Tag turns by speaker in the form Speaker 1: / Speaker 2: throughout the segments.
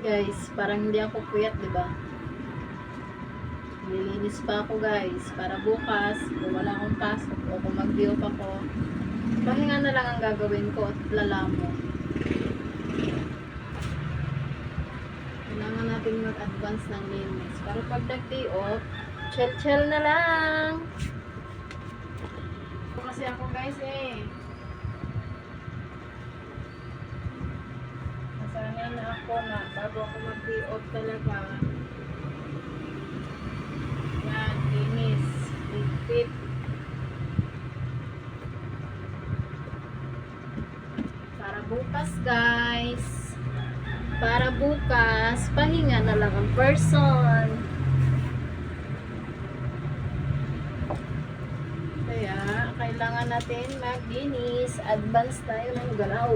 Speaker 1: Guys, parang hindi ako puyat, di ba? Nilinis pa ako guys, para bukas, kung wala akong pasok o kung mag-diop ako, pahinga na lang ang gagawin ko at lalamo. Kailangan natin mag-advance ng linis. Para pag nag-day off, chill-chill na lang. Kasi ako guys eh. Nasanay na bago ako mag-day off talaga. Yan, linis. Ligpit. Para bukas guys. Para bukas, pahinga na lang ang person. Kaya, kailangan natin maglinis. Advance tayo ng galaw.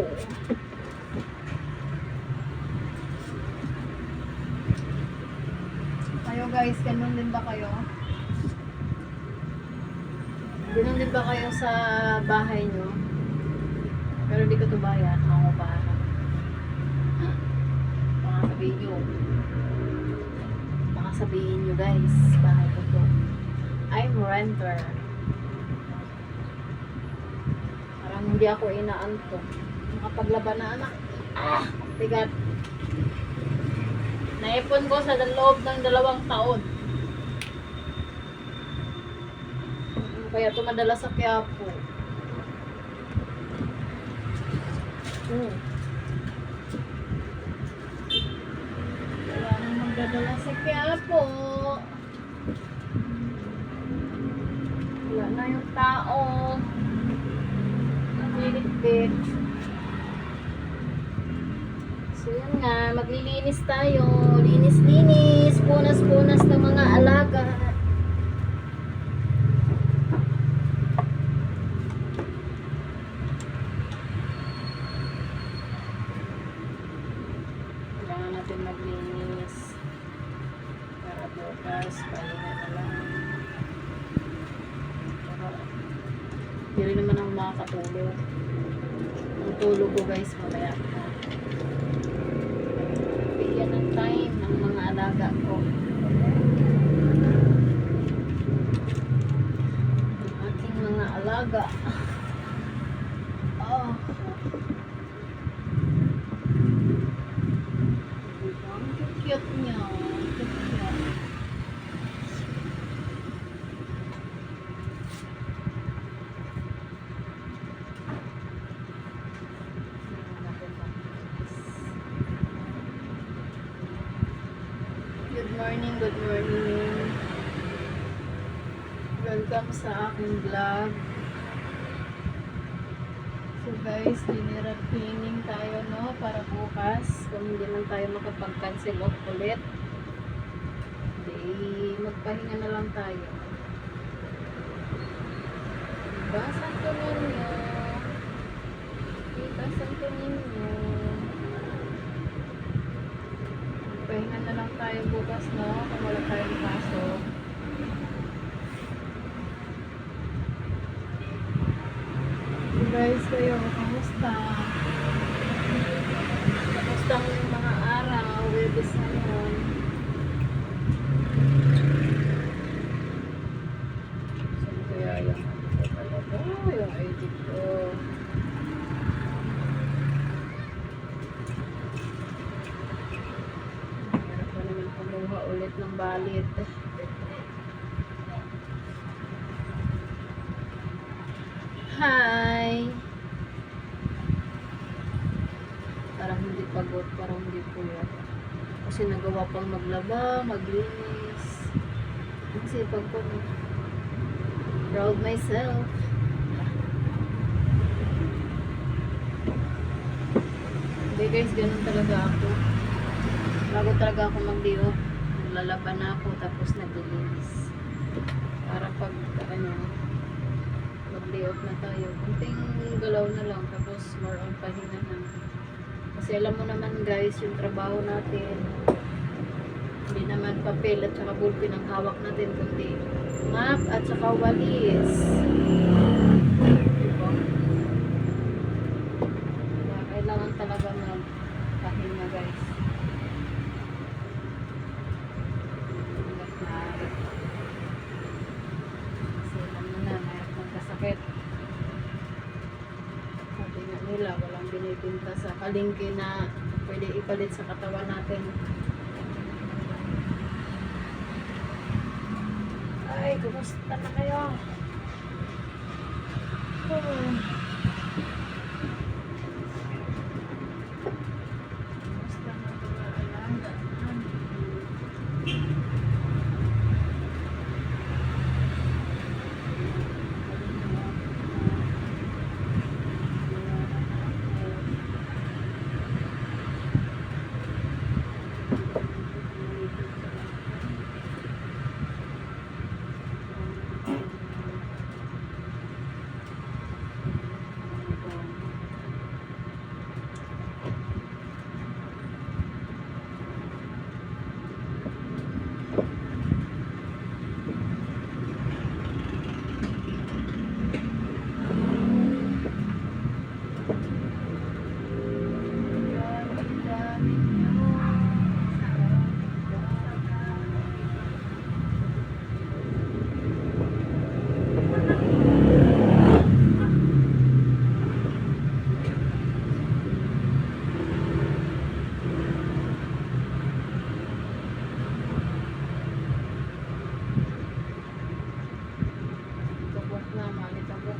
Speaker 1: Kayo guys, ganun din ba kayo? Ganun din ba kayo sa bahay nyo? Pero di ko to bayan. Ako ba? Baka sabihin nyo. Baka sabihin nyo guys. Bahay ko to. I'm renter. Parang hindi ako inaantok. Makapaglaban na anak. Ah! Tigat. Naipon ko sa loob ng dalawang taon. Kaya tumadala sa Quiapo. Hmm. Kaya nang magdadala sa Quiapo. Wala na yung tao. Nagliligpit. So yun nga, maglilinis tayo. Linis-linis, punas-punas ng mga alaga. Kailangan maglinis. Para bukas, pahinga na lang. Para, Hindi rin naman ako makakatulog. Ang tulog ko guys, mamaya pa bigyan ng time ng mga alaga ko. Ang aking mga alaga. Oh. Diba? Ang cute niya. Cute-cute. Good morning, good morning. Welcome sa aking vlog. So guys, general cleaning tayo no para bukas kung hindi man tayo makapag-cancel off ulit. Di magpahinga na lang tayo. Diba? Santo ninyo. Diba? Santo ninyo. Pahinga na lang tayo bukas, no? Kung wala tayong pasok. So guys, kayo? Kamusta ang inyong mga araw? Webis ngayon. Saan kaya yung ano ko talaga? Oh, yung ID ko. Meron pa naman kumuha balit. Hi! Parang hindi pagod, parang hindi puyat. Kasi nagawa pang maglaba, maglinis. Ang sipag ko. Proud myself. Hindi guys, ganun talaga ako. Bago talaga ako mag-dio, naglalaban na ako tapos naglilinis. Para pag ano, mag-day off na tayo. Kunting galaw na lang tapos more on pahinga na. Kasi alam mo naman guys, yung trabaho natin, hindi naman papel at saka ballpen ang hawak natin, kundi map at saka walis. Diba? Binibinta sa palengke na pwede ipalit sa katawan natin. Ay, kumusta na kayo? Oh. Kumusta na mga alaga? Tabok na, mali tabok.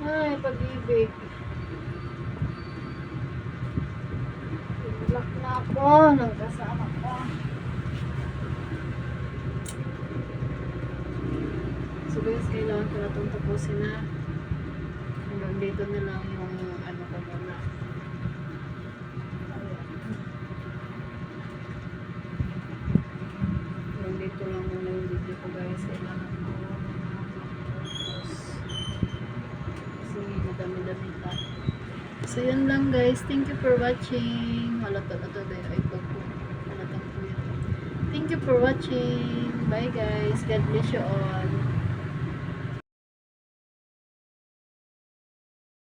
Speaker 1: Ay, pag-ibig. Tulak na ako ng kasama ko. So guys, kailangan ko na itong tapusin na. Hanggang dito na lang yung ano ko muna. Hanggang dito lang muna yung video ko guys. Kailangan ko tapos kasi madami-dami pa. So yun lang guys. Thank you for watching. Halata na to dahil iPod ko. Halatang po yun. Thank you for watching. Bye guys. God bless you all.